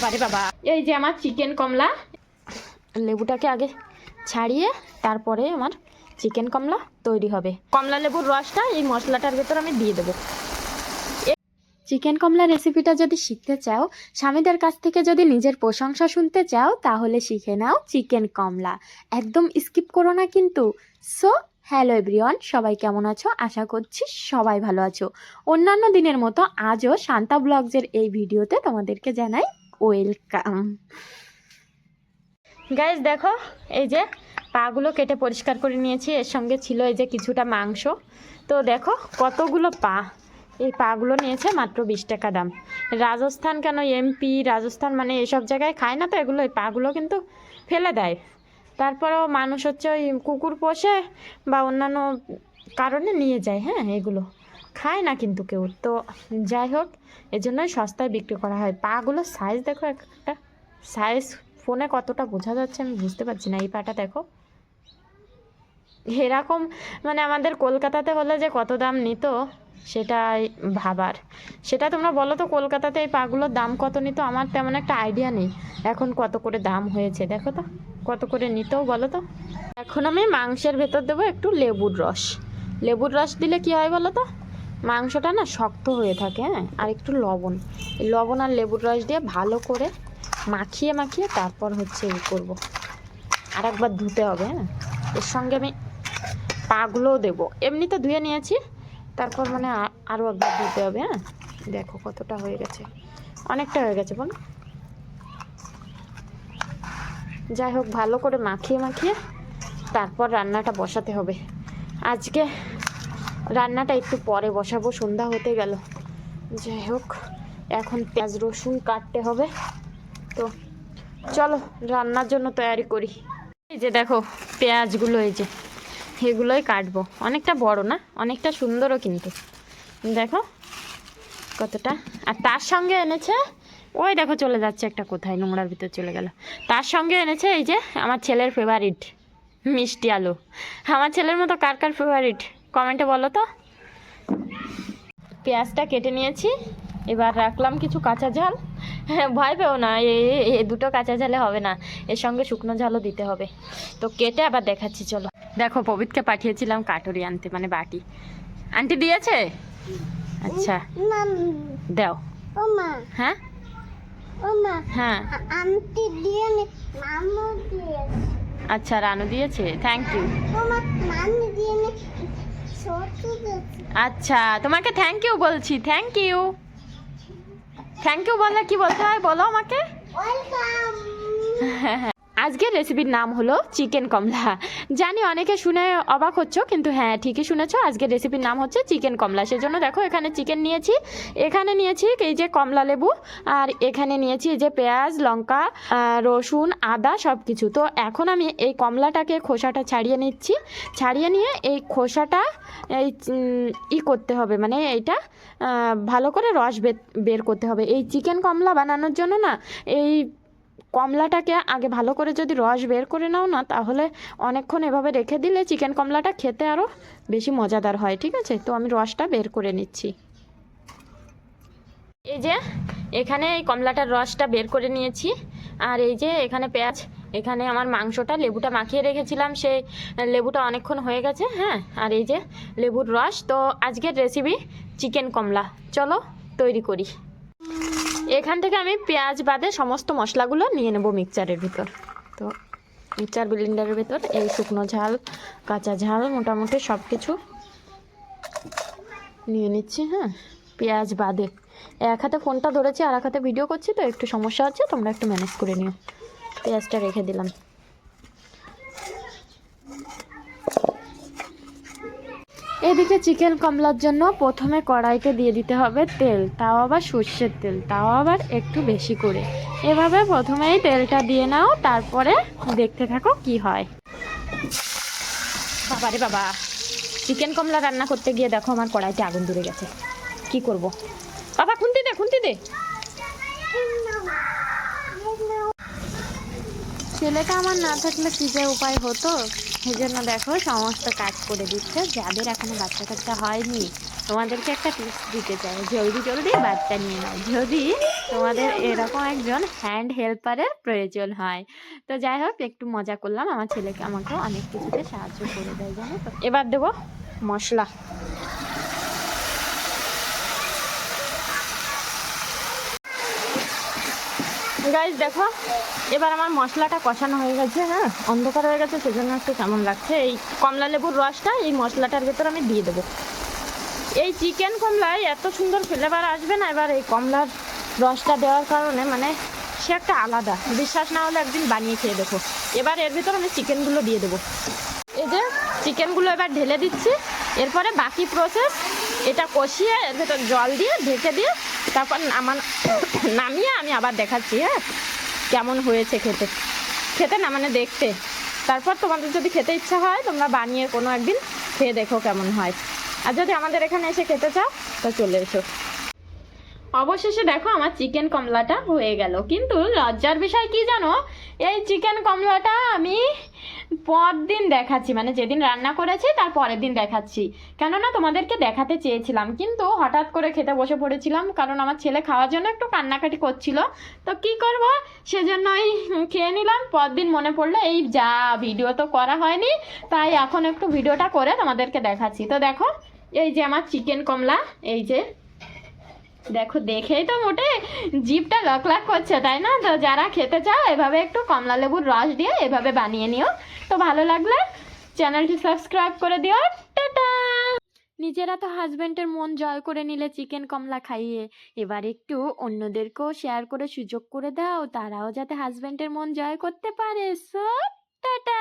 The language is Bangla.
বাবারে বাবা। এই যে আমার চিকেন কমলা। লেবুটাকে আগে ছাড়িয়ে তারপরে আমার চিকেন কমলা তৈরি হবে। কমলা লেবুর রসটা এই মশলাটার ভেতর আমি দিয়ে দেবো। চিকেন কমলা রেসিপিটা যদি শিখতে চাও, স্বামীদের কাছ থেকে যদি নিজের প্রশংসা শুনতে চাও, তাহলে শিখে নাও চিকেন কমলা। একদম স্কিপ করো না কিন্তু। সো হ্যালো এভরিওয়ান সবাই কেমন আছো? আশা করছি সবাই ভালো আছো। অন্যান্য দিনের মতো আজও শান্তা ব্লগসের এই ভিডিওতে তোমাদেরকে জানাই ওয়েলকাম গাইজ দেখো, এই যে পাগুলো কেটে পরিষ্কার করে নিয়েছি। এর সঙ্গে ছিল এই যে কিছুটা মাংস। তো দেখো, কতগুলো পা। এই পাগুলো নিয়েছে মাত্র বিশ টাকা দাম। রাজস্থান কেন এমপি, রাজস্থান মানে এসব জায়গায় খায় না তো? এগুলো এই পাগুলো কিন্তু ফেলে দেয়। তারপরেও মানুষ হচ্ছে ওই কুকুর পোষে বা অন্যান্য কারণে নিয়ে যায় হ্যাঁ এগুলো। খায় না কিন্তু কেউ। তো যাই হোক, এজন্যই সস্তায় বিক্রি করা হয়। পাগুলোর সাইজ দেখো একটা। সাইজ ফোনে কতটা বোঝা যাচ্ছে আমি বুঝতে পারছি না। এই পাটা দেখো। এরকম মানে আমাদের কলকাতাতে হলে যে কত দাম নিত, সেটাই ভাবার। সেটা তোমরা বলো তো, কলকাতাতে এই পাগুলোর দাম কত নিত? আমার তেমন একটা আইডিয়া নেই। এখন কত করে দাম হয়েছে, দেখো তো। কত করে নিতেও বলো তো? এখন আমি মাংসের ভেতর দেবো একটু লেবুর রস। লেবুর রস দিলে কি হয় বলো তো? মাংসটা না শক্ত হয়ে থাকে হ্যাঁ? আর একটু লবণ। লবণ আর লেবুর রস দিয়ে ভালো করে মাখিয়ে মাখিয়ে তারপর হচ্ছে ই করব। আর একবার ধুতে হবে হ্যাঁ? এর সঙ্গে আমি পাগুলোও দেবো। এমনি তো ধুয়ে নিয়েছি, তারপর মানে আরও একবার ধুতে হবে হ্যাঁ? দেখো কতটা হয়ে গেছে। অনেকটা হয়ে গেছে বল। যাই হোক, ভালো করে মাখিয়ে মাখিয়ে তারপর রান্নাটা বসাতে হবে। আজকে রান্নাটা একটু পরে বসাবো, সন্ধ্যা হতে গেল। যাই হোক, এখন পেঁয়াজ, রসুন কাটতে হবে। তো চলো, রান্নার জন্য তৈরি করি। এই যে দেখো, পেঁয়াজগুলো এই যে, এগুলোই কাটবো। অনেকটা বড় না, অনেকটা সুন্দরও কিন্তু। দেখো কতটা। আর তার সঙ্গে এনেছে, ওই দেখো চলে যাচ্ছে একটা কোথায়, নোংরার ভিতর চলে গেল। তার সঙ্গে এনেছে এই যে, আমার ছেলের ফেভারিট মিষ্টি আলু। আমার ছেলের মতো কার কার ফেভারিট কমেন্টে বলো তো। পেঁয়াজটা কেটে নিয়েছি এবার রাখলাম কিছু কাঁচা ঝাল। হ্যাঁ ভয় পেও না এ দুটো কাঁচা ঝালে হবে না এর সঙ্গে শুকনো ঝালও দিতে হবে। তো কেটে আবার দেখাচ্ছি চলো। দেখো পবিতকে পাঠিয়েছিলাম কাটুরি আনতে মানে বাটি। আন্টি দিয়েছে? আচ্ছা। দাও। হ্যাঁ? হ্যাঁ। আচ্ছা রানু দিয়েছে থ্যাংক ইউ আচ্ছা তোমাকে থ্যাংক ইউ বলছি থ্যাংক ইউ থ্যাংক ইউ বললে কি বলতে হয়? বলো আমাকে। আজকের রেসিপির নাম হলো চিকেন কমলা। জানি অনেকে শুনে অবাক হচ্ছ, কিন্তু হ্যাঁ ঠিকই শুনেছো, আজকের রেসিপির নাম হচ্ছে চিকেন কমলা। সেজন্য দেখো, এখানে চিকেন নিয়েছি, এখানে নিয়েছি এই যে কমলা লেবু, আর এখানে নিয়েছি এই যে পেঁয়াজ, লঙ্কা রসুন, আদা সব কিছু তো এখন আমি এই কমলাটাকে খোসাটা ছাড়িয়ে নিচ্ছি। ছাড়িয়ে নিয়ে এই খোসাটা এই ই করতে হবে মানে এইটা ভালো করে রস বের করতে হবে। এই চিকেন কমলা বানানোর জন্য না, এই কমলাটাকে আগে ভালো করে যদি রস বের করে নাও না, তাহলে অনেকক্ষণ এভাবে রেখে দিলে চিকেন কমলাটা খেতে আরও বেশি মজাদার হয়, ঠিক আছে? তো আমি রসটা বের করে নিচ্ছি। এই যে এখানে এই কমলাটার রসটা বের করে নিয়েছি। আর এই যে এখানে পেঁয়াজ, এখানে আমার মাংসটা, লেবুটা মাখিয়ে রেখেছিলাম, সেই লেবুটা অনেকক্ষণ হয়ে গেছে হ্যাঁ? আর এই যে লেবুর রস, তো আজকের রেসিপি চিকেন কমলা। চলো তৈরি করি। এখান থেকে আমি পেঁয়াজ বাদে সমস্ত মশলাগুলো নিয়ে নেব মিক্সচারের ভিতর। তো মিক্সচার ব্লেন্ডারের ভিতর এই শুকনো ঝাল, কাঁচা ঝাল, মোটামুটি সব কিছু নিয়ে নিচ্ছি হ্যাঁ? পেঁয়াজ বাদে। এক হাতে ফোনটা ধরেছি, আর এক হাতে ভিডিও করছি, তো একটু সমস্যা হচ্ছে, তোমরা একটু ম্যানেজ করে নিও। পেঁয়াজটা রেখে দিলাম। এদিকে চিকেন কমলার জন্য প্রথমে কড়াইতে দিয়ে দিতে হবে তেল, তাও আবার সর্ষের তেল, তাও আবার একটু বেশি করে। এভাবে প্রথমেই তেলটা দিয়ে নাও, তারপরে দেখতে থাকো কি হয়। বাবারে বাবা, চিকেন কমলা রান্না করতে গিয়ে দেখো আমার কড়াইতে আগুন ধরে গেছে। কি করব? বাবা, খুন্তি দে খুন্তি দে। ছেলেটা আমার না থাকলে কী যে উপায় হতো? সেই জন্য দেখো সমস্ত কাজ করে দিচ্ছে। যাদের এখনও বাচ্চা কাচ্চা হয়নি, তোমাদেরকে একটা টিপস দিতে চাই। জলদি জলদি বাচ্চা নিয়ে নাও। যদি তোমাদের এরকম একজন হ্যান্ড হেল্পারের প্রয়োজন হয়। তো যাই হোক, একটু মজা করলাম। আমার ছেলেকে, আমাকেও অনেক কিছুতে সাহায্য করে দেয়, জানো তো। এবার দেবো মশলা। গাইজ দেখো, এবার আমার মশলাটা কষানো হয়ে গেছে হ্যাঁ? অন্ধকার হয়ে গেছে, সেজন্য একটু কেমন লাগছে। এই কমলা লেবুর রসটা এই মশলাটার ভেতর আমি দিয়ে দেবো। এই চিকেন কমলায় এত সুন্দর ফ্লেভার আসবে না, এবার এই কমলার রসটা দেওয়ার কারণে মানে সে একটা আলাদা। বিশ্বাস না হলে একদিন বানিয়ে খেয়ে দেখো। এবার এর ভিতর আমি চিকেনগুলো দিয়ে দেবো। এই যে চিকেনগুলো এবার ঢেলে দিচ্ছি, এরপরে বাকি প্রসেস এটা কষিয়ে এর ভেতর জল দিয়ে, ঢেকে দিয়ে তারপর আমার নামিয়ে আমি আবার দেখাচ্ছি হ্যাঁ? কেমন হয়েছে খেতে। খেতে না মানে দেখতে। তারপর তোমাদের যদি খেতে ইচ্ছা হয়, তোমরা বানিয়ে কোনো একদিন খেয়ে দেখো কেমন হয়। আর যদি আমাদের এখানে এসে খেতে চাও, তো চলে এসো। অবশেষে দেখো আমার চিকেন কমলাটা হয়ে গেল। কিন্তু লজ্জার বিষয় কি জানো? এই চিকেন কমলাটা আমি পর দিন দেখাচ্ছি মানে যেদিন রান্না করেছি তার পরের দিন দেখাচ্ছি। কেননা তোমাদেরকে দেখাতে চেয়েছিলাম, কিন্তু হঠাৎ করে খেতে বসে পড়েছিলাম, কারণ আমার ছেলে খাওয়ার জন্য একটু কান্নাকাটি করছিল। তো কি করব? সেজন্য এই খেয়ে নিলাম। পরদিন মনে পড়ল, এই যা ভিডিও তো করা হয়নি, তাই এখন একটু ভিডিওটা করে তোমাদেরকে দেখাচ্ছি। তো দেখো, এই যে আমার চিকেন কমলা, এই যে দেখো, দেখেই তো মোটে জিভটা লক লাক করছে, তাই না? তো যারা খেতে চাও, এভাবে একটু কমলা লেবুর রস দিয়ে এভাবে বানিয়ে নিও। তো ভালো লাগলে চ্যানেলটি সাবস্ক্রাইব করে দিও। টাটা! নিজেরা তো হাজবেন্ডের মন জয় করে নিলে চিকেন কমলা খাইয়ে। এবার একটু অন্যদেরকেও শেয়ার করে সুযোগ করে দাও, তারাও যাতে হাজবেন্ডের মন জয় করতে পারে। So tata!